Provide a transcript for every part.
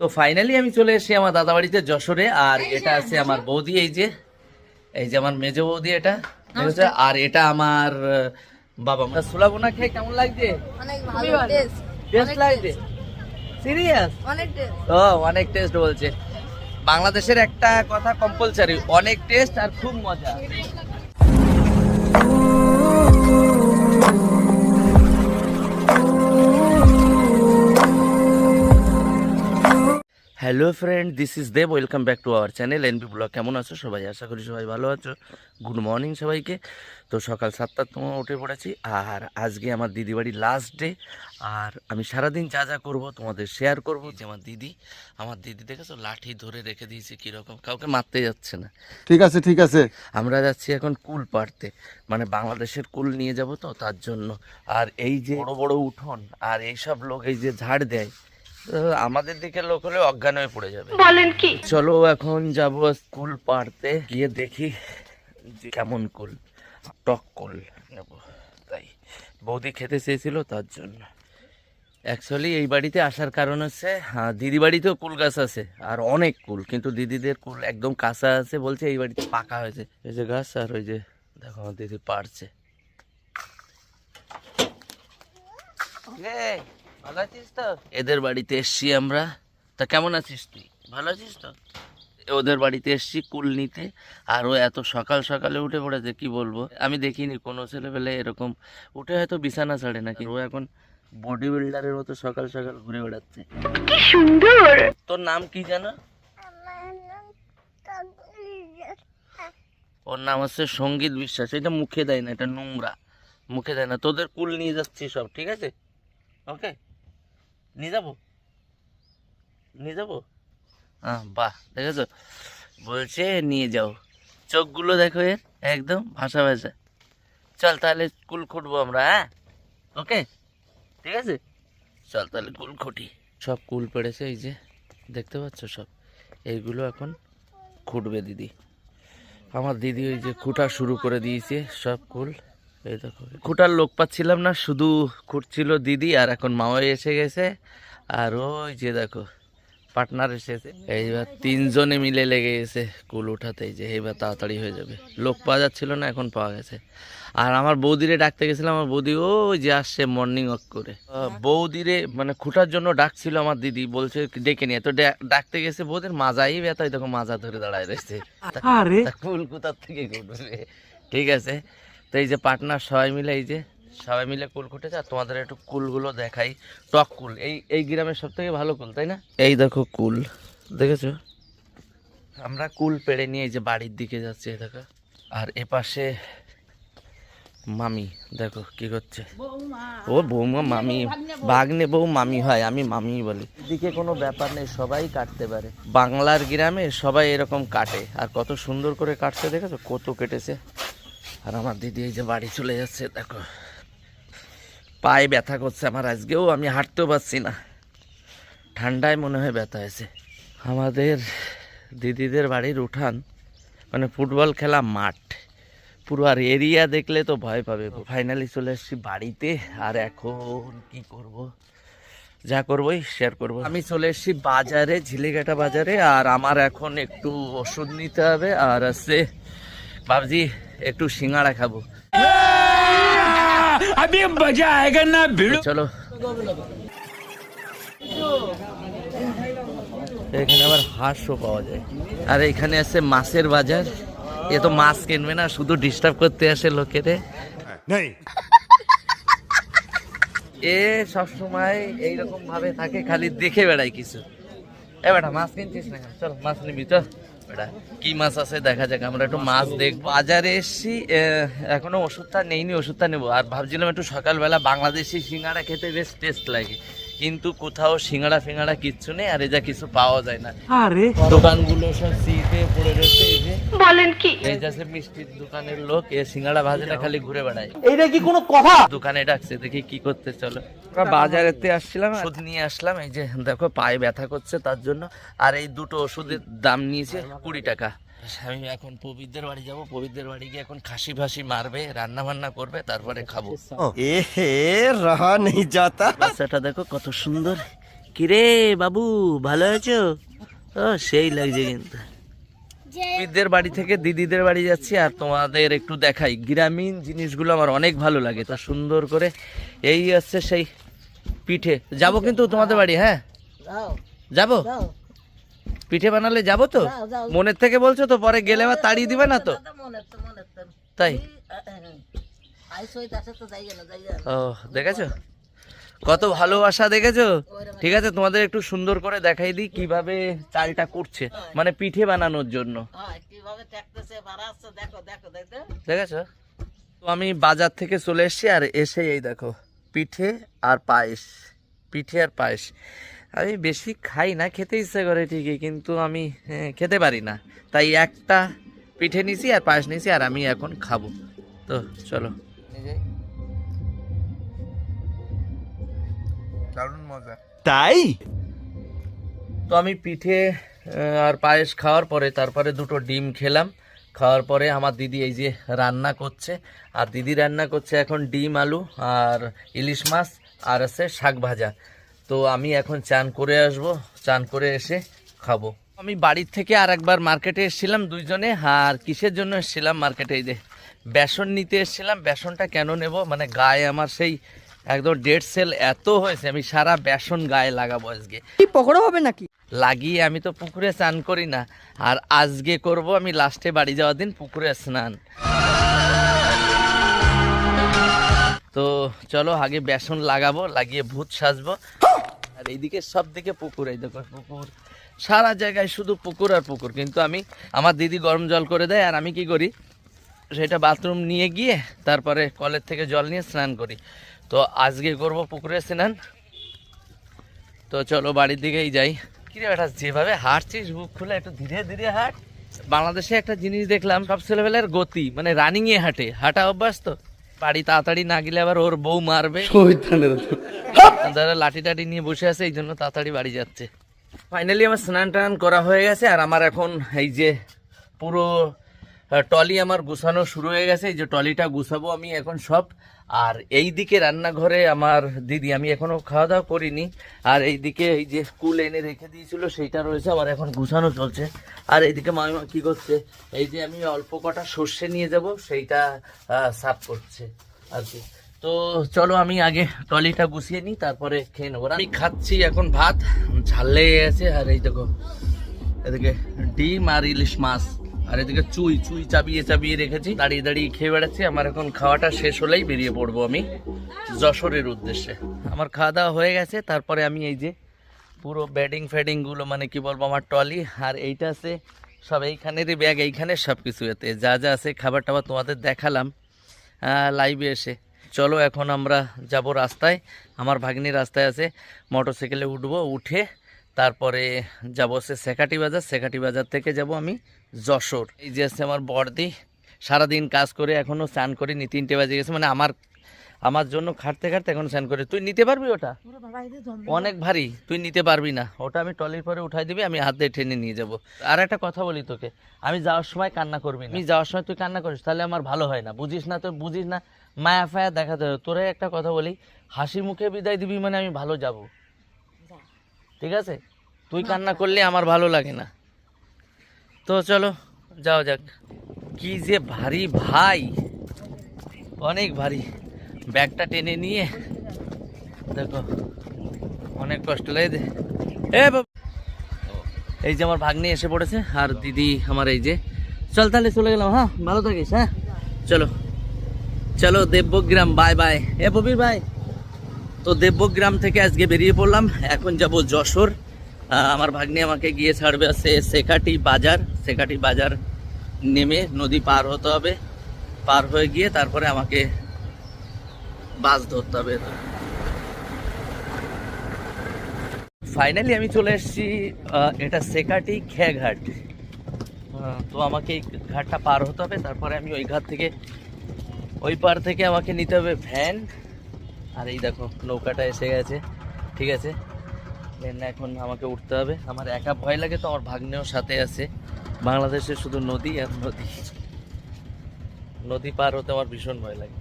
তো ফাইনালি আমি চলে এসেছি আমার দাদা বাড়িতে যশোরে আর এটা আছে আমার বৌদি এই যে এই যে আমার মেজ বৌদি এটা? আর এটা আমার বাবা মা। সুলাবোনা খেয়ে কেমন লাগছে? অনেক ভালো টেস্ট টেস্ট লাগছে? সিরিয়াস অনেক টেস্ট ও অনেক টেস্ট বলছে। বাংলাদেশের একটা কথা কম্পালসারি অনেক টেস্ট আর খুব মজা। Friend this is Dev welcome back to our channel NB blog কেমন আছো সবাই? আশা করি সবাই ভালো আছো। গুড মর্নিং সবাইকে। তো সকাল সাতটার তোমার উঠে পড়েছি। আর আজকে আমার দিদি বাড়ির লাস্ট ডে আর আমি সারাদিন যা যা করব তোমাদের শেয়ার করব। যে আমার দিদি আমার দিদি দেখেছ? লাঠি ধরে রেখে দিয়েছি কীরকম। কাউকে মারতে যাচ্ছে না। ঠিক আছে ঠিক আছে। আমরা যাচ্ছি এখন কুল পাড়তে। মানে বাংলাদেশের কুল নিয়ে যাব তো তার জন্য। আর এই যে বড় বড় উঠোন আর এইসব লোক এই যে ঝাড় দেয় আমাদের দিকে লোক হলে অজ্ঞান হয়ে পড়ে যাবে। বলেন কি? চলো এখন যাব কুল পাড়তে গিয়ে দেখি যে কেমন কুল টক কুল নেব। তাই বৌদি খেতে চেয়েছিল তার জন্য। অ্যাকচুয়ালি এই বাড়িতে আসার কারণ হচ্ছে হ্যাঁ, দিদি বাড়িতেও কুল গাছ আছে আর অনেক কুল কিন্তু দিদিদের কুল একদম কাঁচা আছে বলছে এই বাড়িতে পাকা হয়েছে। এই যে গাছ আর ওই যে দেখো আমার দিদি পারছে ভালো আছিস তো? এদের বাড়িতে এসছি আমরা। তা কেমন আছিস তুই? ভালো আছিস তো? ওদের বাড়িতে এসছি কুল নিতে আর ও এত সকাল সকালে উঠে পড়েছে কি বলব? আমি দেখিনি কোনো ছেলেবেলে এরকম উঠে হয়তো বিছানা ছাড়ে না কিন্তু ও এখন বডি বিল্ডারের মতো সকাল সকাল ঘুরে বেড়াচ্ছে। কি সুন্দর! তোর নাম কি জানো? ওর নাম হচ্ছে সংগীত বিশ্বাস। এটা মুখে দেয় না এটা নোংরা। মুখে দেয় না। তোদের কুল নিয়ে যাচ্ছি সব ঠিক আছে? ওকে নিয়ে যাব? নিয়ে যাব? হ্যাঁ বাহ, দেখেছ? বলছে নিয়ে যাও। চোখগুলো দেখো এর, একদম ভাষা ভাষা চল তাহলে কুল খুঁটবো আমরা হ্যাঁ? ওকে ঠিক আছে? চল তাহলে কুল খুঁটি। সব কুল পেড়েছে, এই যে দেখতে পাচ্ছ সব? এইগুলো এখন খুঁটবে দিদি। আমার দিদি ওই যে খুঁটা শুরু করে দিয়েছে সব কুল। এই দেখো খুঁটার লোক পাচ্ছিলাম না শুধু খুঁটছিল দিদি আর এখন মাও এসে গেছে। আর ওই যে দেখো পার্টনার এসেছে। এইবার তিনজনে মিলে লেগে গেছে কুল উঠাতে যে এইবার তাড়াতাড়ি হয়ে যাবে। লোক পাওয়া যাচ্ছিল না এখন পাওয়া গেছে। আর আমার বৌদিরে ডাকতে গেছিলাম আমার বৌদি ও যে আসছে মর্নিং ওয়াক করে। বৌদিরে মানে খুঁটার জন্য ডাকছিল আমার দিদি বলছে ডেকে নিয়ে। তো ডাকতে গেছে বৌদির মাজাই ব্যথা ওই দেখো মাজা ধরে দাঁড়ায় রয়েছে। কুল কোথার থেকে ঠিক আছে। তো এই যে পার্টনার সবাই মিলে এই যে সবাই মিলে কুল কুটেছে আর তোমাদের একটু কুলগুলো দেখাই। টক কুল এই এই গ্রামের সব থেকে ভালো কুল তাই না? এই দেখো কুল দেখেছ? আমরা কুল পেড়ে নিয়ে এই যে বাড়ির দিকে যাচ্ছি এই দেখো। আর এপাশে মামি দেখো কি করছে। ও বৌমা মামি বাগনে বউ মামি হয় আমি মামি বলি। এদিকে কোনো ব্যাপার নেই সবাই কাটতে পারে। বাংলার গ্রামে সবাই এরকম কাটে আর কত সুন্দর করে কাটছে দেখেছ? কত কেটেছে। আর আমার দিদি এই যে বাড়ি চলে যাচ্ছে, দেখো। পায়ে ব্যথা করছে আমার, আজকেও আমি হাঁটতেও পারছি না। ঠান্ডায় মনে হয় ব্যথা হয়েছে। আমাদের দিদিদের বাড়ির উঠান মানে ফুটবল খেলা মাঠ, পুরো আর এরিয়া দেখলে তো ভয় পাবে। ফাইনালি চলে এসেছি বাড়িতে, আর এখন কি করব? যা করবোই শেয়ার করব। আমি চলে এসেছি বাজারে ঝিলিঘাটা বাজারে, আর আমার এখন একটু ওষুধ নিতে হবে, আর আছে বাবজি একটু সিঙ্গাড়া খাব। চলো। এখানে আবার হাঁসও পাওয়া যায়। আর এখানে আছে মাছের বাজার। এ তো মাছ কিনবে না শুধু ডিস্টার্ব করতে আসে লোকেরে। এ সব সময় এইরকম ভাবে থাকে খালি দেখে বেড়ায় কিছু। এ বেটা মাছ কিনছিস না কেন? চল মাছ নিবি চল। কি মাছ আছে? দেখা যাক আমরা একটু মাছ দেখ বাজারে এসছি আহ, এখনও ওষুধটা নেইনি ওষুধটা নেব। আর ভাবছিলাম একটু সকালবেলা বাংলাদেশি সিঙ্গাড়া খেতে বেশ টেস্ট লাগে। কিন্তু কোথাও সিঙ্গাড়া ফিঙ্গাড়া কিচ্ছু নেই আর এ যা কিছু পাওয়া যায় না। আরে। দোকানগুলো সব সিটে পড়ে রয়েছে বলেন কি? এই যাচ্ছে মিষ্টির দোকানের লোক এ সিঙ্গাড়া ভাজে খালি ঘুরে বেড়ায়। এইটা কি কোনো কথা? দোকানে ডাকছে দেখি কি করতে চলো। বাজারেতে আসছিলাম ওষুধ নিয়ে আসলাম এই যে দেখো পায়ে ব্যথা করছে তার জন্য। আর এই দুটো ওষুধের দাম নিয়েছে কুড়ি টাকা। আমি এখন পবিত্রের বাড়ি যাব পবিত্রের বাড়ি গিয়ে এখন খাসি ফাসি মারবে রান্না বান্না করবে তারপরে খাব। এ হে রহা নেই যাতা। বাচ্চাটা দেখো কত সুন্দর। কিরে বাবু ভালো আছো? ও সেই লাগছে কিন্তু। দিদিদের বাড়ি থেকে দিদিদের বাড়ি যাচ্ছি আর তোমাদের একটু দেখাই। গ্রামীণ জিনিসগুলো আমার অনেক ভালো লাগে। তা সুন্দর করে এই হচ্ছে সেই পিঠে। যাব কিন্তু তোমাদের বাড়ি হ্যাঁ? যাব? পিঠে বানালে যাব তো? মনের থেকে বলছো তো পরে গেলে আবার তাড়িয়ে দিবে না তো? তাই? ও দেখেছ কত ভালোবাসা দেখেছ? ঠিক আছে তোমাদের একটু সুন্দর করে দেখাই দিই কীভাবে চালটা করছে মানে পিঠে বানানোর জন্য। হ্যাঁ দেখেছ? তো আমি বাজার থেকে চলে এসেছি আর এসে এই দেখো পিঠে আর পায়েস পিঠে আর পায়েস। আমি বেশি খাই না খেতে ইচ্ছে করে ঠিকই কিন্তু আমি খেতে পারি না। তাই একটা পিঠে নিছি আর পায়েস নিছি আর আমি এখন খাব। তো চলো দারুণ মজা। তাই? তো আমি পিঠে আর পায়েস খাওয়ার পরে তারপরে দুটো ডিম খেলাম। খাওয়ার পরে আমার দিদি এই যে রান্না করছে। আর দিদি রান্না করছে এখন ডিম আলু আর ইলিশ মাছ আর আছে শাক ভাজা। তো আমি এখন চান করে আসব চান করে এসে খাব। আমি বাড়ির থেকে আর একবার মার্কেটে এসেছিলাম দুইজনে আর কিসের জন্য এসেছিলাম মার্কেটে? এই যে বেসন নিতে এসেছিলাম। বেসনটা কেন নেব? মানে গায়ে আমার সেই একদম ডেড সেল এত হয়েছে আমি সারা বেসন গায়ে লাগাবো আজকে। কি পকোড়া হবে নাকি? লাগিয়ে আমি তো পুকুরে স্নান করি না আর আজকে করব আমি লাস্টে বাড়ি যাওয়ার দিন পুকুরে স্নান। তো চলো আগে বেসন লাগাবো লাগিয়ে ভূত সাজবো। আর এইদিকে সব দিকে পুকুর এই দেখো পুকুর। সারা জায়গায় শুধু পুকুর আর পুকুর কিন্তু আমি আমার দিদি গরম জল করে দেয় আর আমি কি করি সেটা বাথরুম নিয়ে গিয়ে তারপরে কলের থেকে জল নিয়ে স্নান করি। তো আজকে করব পুকুরে স্নান। তো চলো বাড়ির দিকেই যাই। কিরে বেটা যেভাবে হাঁটছিস বুক খুলে একটু ধীরে ধীরে হাঁট। বাংলাদেশে একটা জিনিস দেখলাম সব ছেলেবেলার গতি মানে রানিং এ হাঁটে। হাঁটা অভ্যাস তো। বাড়ি তাড়াতাড়ি না গেলে আবার ওর বউ মারবে। লাঠি টাঠি নিয়ে বসে আছে এই জন্য তাড়াতাড়ি বাড়ি যাচ্ছে। ফাইনালি আমার স্নান টান করা হয়ে গেছে আর আমার এখন এই যে পুরো টলি আমার গুছানো শুরু হয়ে গেছে। এই যে টলিটা গুছাবো আমি এখন সব। আর এই দিকে রান্নাঘরে আমার দিদি, আমি এখনও খাওয়া দাওয়া করিনি। আর এই দিকে এই যে কুল এনে রেখে দিয়েছিল, সেইটা রয়েছে, আমার এখন গুছানো চলছে। আর এইদিকে মামিমা কি করছে, এই যে আমি অল্প কটা সর্ষে নিয়ে যাব, সেইটা সাফ করছে আর কি। তো চলো আমি আগে টলিটা গুছিয়ে নিই, তারপরে খেয়ে নেব। আমি খাচ্ছি এখন ভাত, ঝাল লেগে গেছে, আর এই দেখো, এদিকে ডিম আর ইলিশ মাছ। আর এদিকে চুই চুই চাবিয়ে চাবিয়ে রেখেছি। দাঁড়িয়ে দাঁড়িয়ে খেয়ে বেড়াচ্ছি। আমার এখন খাওয়াটা শেষ হলেই বেরিয়ে পড়ব আমি যশোরের উদ্দেশ্যে। আমার খাওয়া দাওয়া হয়ে গেছে। তারপরে আমি এই যে পুরো ব্যাডিং ফ্যাডিংগুলো মানে কি বলব, আমার টলি আর এইটা আছে সব এইখানেরই ব্যাগ এইখানে সব কিছু এতে। যা যা আছে খাবার টাবার তোমাদের দেখালাম লাইভে এসে। চলো এখন আমরা যাব রাস্তায়। আমার ভাগ্নি রাস্তায় আছে। মোটর সাইকেলে উঠবো, উঠে তারপরে যাব সে সেকাটি বাজার। সেকাটি বাজার থেকে যাব আমি যশোর। এই যে আছে আমার বড়দি সারাদিন কাজ করে এখনও স্নান করিনি তিনটে বাজে গেছে। মানে আমার আমার জন্য খাটতে খাটতে এখন স্নান করে তুই নিতে পারবি ওটা? অনেক ভারী তুই নিতে পারবি না। ওটা আমি টলির পরে উঠাই দিবি আমি হাত দিয়ে টেনে নিয়ে যাব। আর একটা কথা বলি তোকে আমি যাওয়ার সময় কান্না করবি না। আমি যাওয়ার সময় তুই কান্না করিস তাহলে আমার ভালো হয় না। বুঝিস না তো বুঝিস না। মায়া ফায়া দেখাতে হবে। তোরে একটা কথা বলি হাসি মুখে বিদায় দিবি মানে আমি ভালো যাব। ঠিক আছে? তুই কান্না করলে আমার ভালো লাগে না। তো চলো যাও যাক। কি যে ভারী ভাই। অনেক ভারী। ব্যাগটা টেনে নিয়ে দেখো অনেক কষ্ট লাগে দে এ বাবা। এই যে আমার ভাগ্নি এসে পড়েছে আর দিদি আমার এই যে। চল তাহলে চলে গেলাম হ্যাঁ? ভালো থাকিস হ্যাঁ? চলো। চলো দেবগ্রাম বাই বাই। এ ববির ভাই। তো দেবগ্রাম থেকে আজকে বেরিয়ে পড়লাম। এখন যাব যশোর। আমার ভাগ্নি আমাকে গিয়ে ছাড়বে আছে সেকাটি বাজার। সেকাটি বাজার নেমে নদী পার হতে হবে। পার হয়ে গিয়ে তারপরে আমাকে বাস ধরতে হবে ফাইনালি আমি চলে এসেছি এটা সেকাটি খেয়াঘাট আহ, তো আমাকে এই ঘাটটা পার হতে হবে। তারপরে আমি ওই ঘাট থেকে ওই পার থেকে আমাকে নিতে হবে ভ্যান আর এই দেখো, নৌকাটা এসে গেছে, ঠিক আছে? এখন আমাকে উঠতে হবে। আমার একা ভয় লাগে তো, আমার ভাগ্নেও সাথে আছে। বাংলাদেশে শুধু নদী আর নদী। নদী পার হতে আমার ভীষণ ভয় লাগে।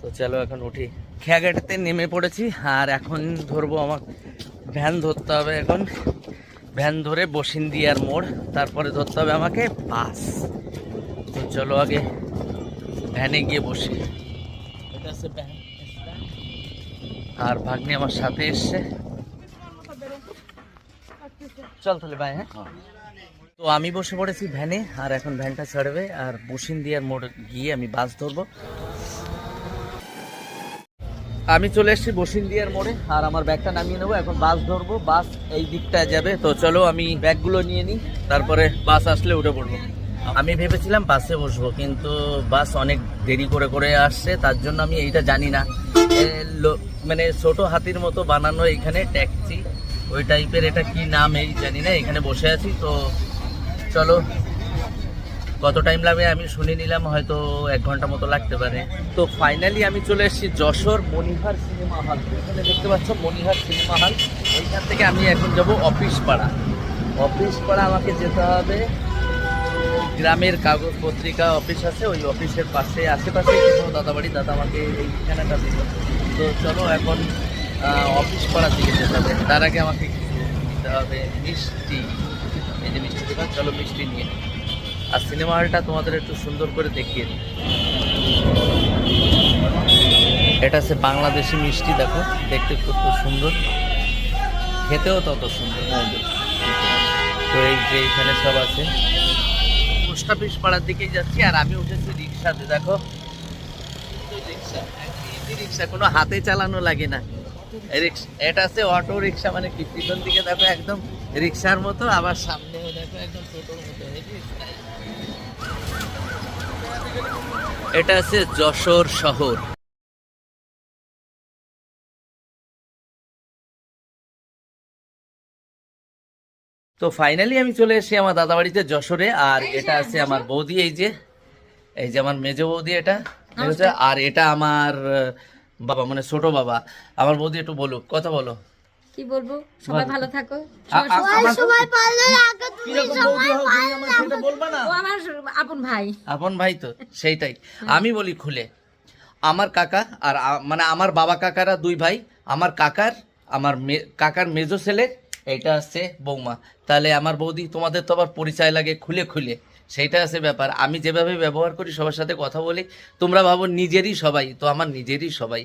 তো চলো এখন উঠি। খেয়াঘাটাতে নেমে পড়েছি, আর এখন ধরবো আমার ভ্যান ধরতে হবে এখন। ভ্যান ধরে বসিন্দিয়ার মোড়, তারপরে ধরতে হবে আমাকে বাস। তো চলো আগে ভ্যানে গিয়ে বসি। এটা হচ্ছে ভ্যান। আর ভাগ্নি আমার সাথে এসছে। চল তাহলে ভাই হ্যাঁ? তো আমি বসে পড়েছি ভ্যানে আর এখন ভ্যানটা ছাড়বে আর বসিন্দিয়ার মোড় গিয়ে আমি বাস ধরবো। আমি চলে এসেছি বসিন্দিয়ার মোড়ে আর আমার ব্যাগটা নামিয়ে নেব এখন বাস ধরবো বাস এই দিকটা যাবে। তো চলো আমি ব্যাগগুলো নিয়ে নিই তারপরে বাস আসলে উঠে পড়ব। আমি ভেবেছিলাম বাসে বসবো কিন্তু বাস অনেক দেরি করে করে আসছে তার জন্য আমি এইটা জানি না। মানে ছোট হাতির মতো বানানো এখানে ট্যাক্সি। ওই টাইপের এটা কি নাম এই জানি না, এখানে বসে আছি, তো চলো। কত টাইম লাগবে আমি শুনে নিলাম, হয়তো এক ঘণ্টা মতো লাগতে পারে। তো ফাইনালি আমি চলে এসেছি যশোর মনিহার সিনেমা হল এখানে দেখতে পাচ্ছ মনিহার সিনেমা হল ওইখান থেকে আমি এখন যাব অফিস পাড়া। অফিস পাড়া আমাকে যেতে হবে গ্রামের কাগজ পত্রিকা অফিস আছে, ওই অফিসের পাশে আশেপাশে কোনো দাদাবাড়ি, দাদা আমাকে এই ঠিকানাটা দিল। তো চলো এখন অফিস পাড়ার দিকে যেতে হবে। তার আগে আমাকে কিছু দিতে হবে মিষ্টি। এই যে মিষ্টি দোকান, চলো মিষ্টি নিয়ে আর সিনেমা হলটা তোমাদের একটু সুন্দর করে দেখিয়ে দিই। এটা হচ্ছে বাংলাদেশি মিষ্টি, দেখো। দেখতে খুব খুব সুন্দর। খেতেও তত সুন্দর। তো এই যে এখানে সব আছে। পোস্ট অফিস পাড়ার দিকেই যাচ্ছি, আর আমি উঠেছি রিক্সাতে, দেখো। রিক্সা কোনো হাতে চালানো লাগে না। এটা আছে অটো রিক্সা মানে কি পিছন দিকে দেখো একদম রিক্সার মতো, আবার সামনেও দেখো একদম টোটোর মতো। এটা আছে যশোর শহর। তো ফাইনালি আমি চলে এসেছি আমার দাদা বাড়িতে যশোরে আর এটা আছে আমার বৌদি এই যে এই যে আমার মেজ বৌদি এটা? আর এটা আমার বাবা মানে ছোট বাবা। আমার বৌদি একটু বলুক কথা বলো। কি বলব? সবাই ভালো থাকো। আ- আ- আমার- কীরকম বৌদি হও তুমি বলবা না? ও আমার আপন ভাই। আপন ভাই তো সেইটাই। আমি বলি খুলে আমার কাকা আর মানে আমার বাবা কাকারা দুই ভাই আমার কাকার আমার কাকার মেজো ছেলে এটা আছে বৌমা। তাহলে আমার বৌদি, তোমাদের তো আবার পরিচয় লাগে খুলে খুলে। সেইটা আছে ব্যাপার। আমি যেভাবে ব্যবহার করি, সবার সাথে কথা বলি, তোমরা ভাবো নিজেরই সবাই, তো আমার নিজেরই সবাই।